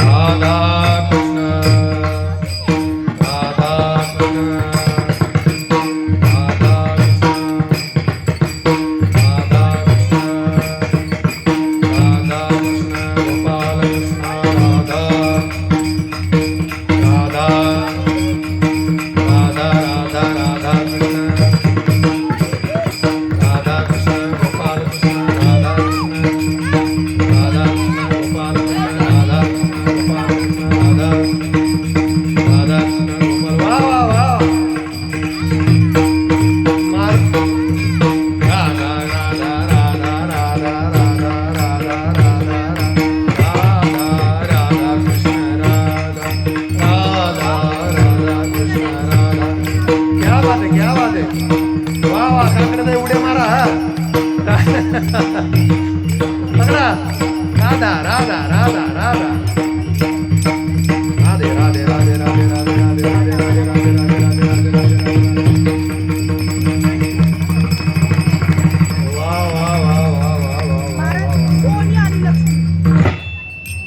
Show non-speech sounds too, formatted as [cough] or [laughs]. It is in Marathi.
Sada ko मध्ये वा वा काकडे उड्या मारा हा. [laughs] राधा राधा राधा राधा.